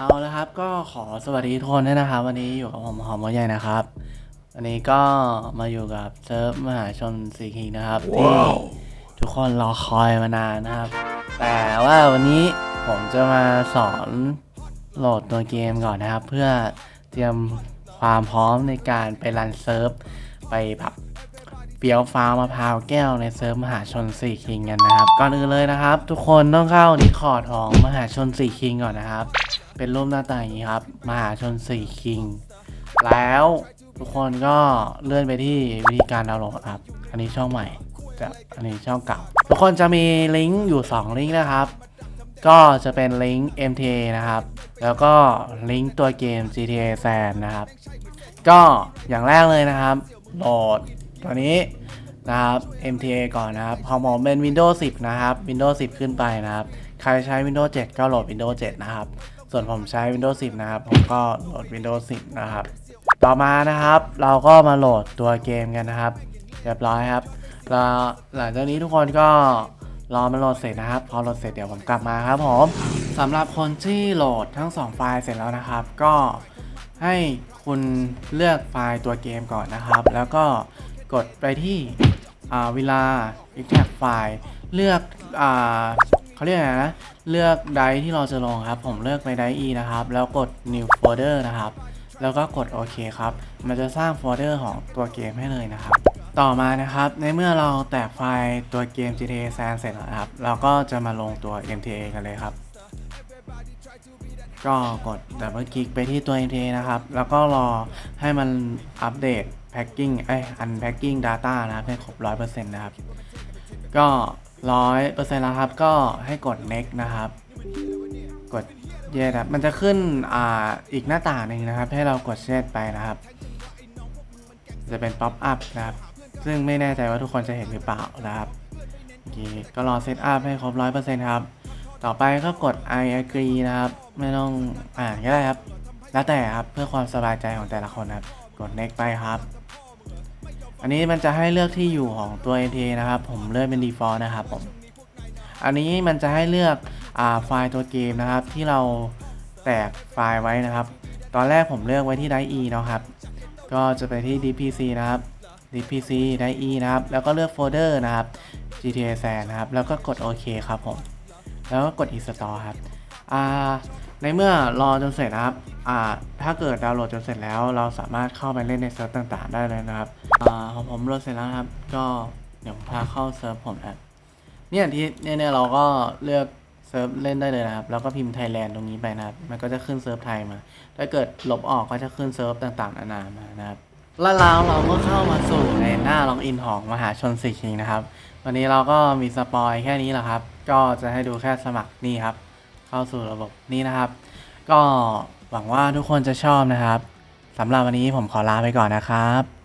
เอาละครับก็ขอสวัสดีทุกคนด้วยนะครับ วันนี้อยู่กับผมหอมหัวใหญ่นะครับวันนี้ก็มาอยู่กับเซิร์ฟมหาชนสีคิงนะครับที่ทุกคนรอคอยมานานนะครับ แต่ว่าวันนี้ผมจะมาสอนโหลดตัวเกมก่อนนะครับ เพื่อเตรียมความพร้อมในการไปรันเซิร์ฟไปแบบเปียวฟ้าวมะพร้าวแก้วในเซิร์ฟมหาชนสี่คิงกันนะครับ ก่อนอื่นเลยนะครับ ทุกคนต้องเข้าดิคอร์ดของมหาชนสี่คิงก่อนนะครับ เป็นรูปหน้าตาอย่างนี้ครับ มหาชนสี่คิง แล้วทุกคนก็เลื่อนไปที่วิธีการดาวน์โหลดครับ อันนี้ช่องใหม่จะอันนี้ช่องเก่า ทุกคนจะมีลิงก์อยู่ 2 ลิงก์นะครับ ก็จะเป็นลิงก์ MTA นะครับ แล้วก็ลิงก์ตัวเกม GTA San นะครับ ก็อย่างแรกเลยนะครับ โหลดตัวนี้นะครับ MTA ก่อนนะครับพอผมเป็น Windows 10 นะครับ Windows 10 ขึ้นไปนะครับ ใครใช้ Windows 7 ก็โหลด Windows 7 นะครับ ส่วนผมใช้ Windows 10 นะครับ ผมก็โหลด Windows 10 นะครับ ต่อมานะครับ เราก็มาโหลดตัวเกมกันนะครับ เรียบร้อยครับแล้วหลังจากนี้ทุกคนก็รอมันโหลดเสร็จนะครับ พอโหลดเสร็จเดี๋ยวผมกลับมาครับผมสำหรับคนที่โหลดทั้ง 2 ไฟล์เสร็จแล้วนะครับ ก็ให้คุณเลือกไฟล์ตัวเกมก่อนนะครับ แล้วก็กดไปที่เวลา extract ไฟล์เลือกอ่า เขาเรียกอะไรนะ เลือกไดที่เราจะลงครับ ผมเลือกไปไดร์ E นะครับ แล้วกด new folder นะครับ แล้วก็กดโอเคครับ มันจะสร้างโฟลเดอร์ของตัวเกมให้เลยนะครับ ต่อมานะครับ ในเมื่อเราแตกไฟล์ตัวเกม GTA San เสร็จแล้วครับ เราก็จะมาลงตัว MTA กันเลยครับ ก็กดดับเบิลคลิกไปที่ตัว MTA นะครับ แล้วก็รอให้มันอัปเดต packing เอ้ย unpacking data นะครับให้ครบ 100%นะครับ ก็ 100%แล้วครับ ก็ให้กด next นะครับ กดเย s ครับมันจะขึ้นอ่าอีกหน้าต่างหนึ่งนะครับ ให้เรากดเช s ไปนะครับ จะเป็นป๊อปอัพนะครับ ซึ่งไม่แน่ใจว่าทุกคนจะเห็นหรือเปล่านะครับก็รอเซตอัพให้ครบ100%ครับ ต่อไปก็กด I agree นะครับ ไม่ต้องอ่านก็ได้ครับ แล้วแต่ครับเพื่อความสบายใจของแต่ละคนครับ กด next ไปครับ อันนี้มันจะให้เลือกที่อยู่ของตัว NTA นะครับ ผมเลือกเป็น default นะครับผม อันนี้มันจะให้เลือกอไฟล์ตัวเกมนะครับ ที่เราแตกไฟล์ไว้นะครับ ตอนแรกผมเลือกไว้ที่ Drive E เนาะครับ ก็จะไปที่ DPC นะครับ DPC Drive นะครับ แล้วก็เลือกโฟลเดอร์นะครับ GTA San นะครับ แล้วก็กดโอเคครับผม แล้วก็กด install ครับอ่าในเมื่อรอจนเสร็จนะครับอ่าถ้าเกิดดาวน์โหลดจนเสร็จแล้ว เราสามารถเข้าไปเล่นในเซิร์ฟต่างๆ ได้เลยนะครับอ่าของผมโหลดเสร็จแล้วครับ ก็เดี๋ยวพาเข้าเซิร์ฟผมนะครับเนี่ยที่เนี่ยเนี่ยเราก็เลือกเซิร์ฟเล่นได้เลยนะครับ แล้วก็พิมพ์ไทยแลนด์ตรงนี้ไปนะครับ มันก็จะขึ้นเซิร์ฟไทยมา ถ้าเกิดลบออกก็จะขึ้นเซิร์ฟต่างๆนานามานะครับ แล้วเราเราก็เข้ามาสู่ในหน้าล็อกอินของมหาชนสีคิงนะครับ วันนี้เราก็มีสปอยแค่นี้แหละครับ ก็จะให้ดูแค่สมัครนี่ครับ เข้าสู่ระบบนี้นะครับ ก็หวังว่าทุกคนจะชอบนะครับสำหรับวันนี้ผมขอลาไปก่อนนะครับ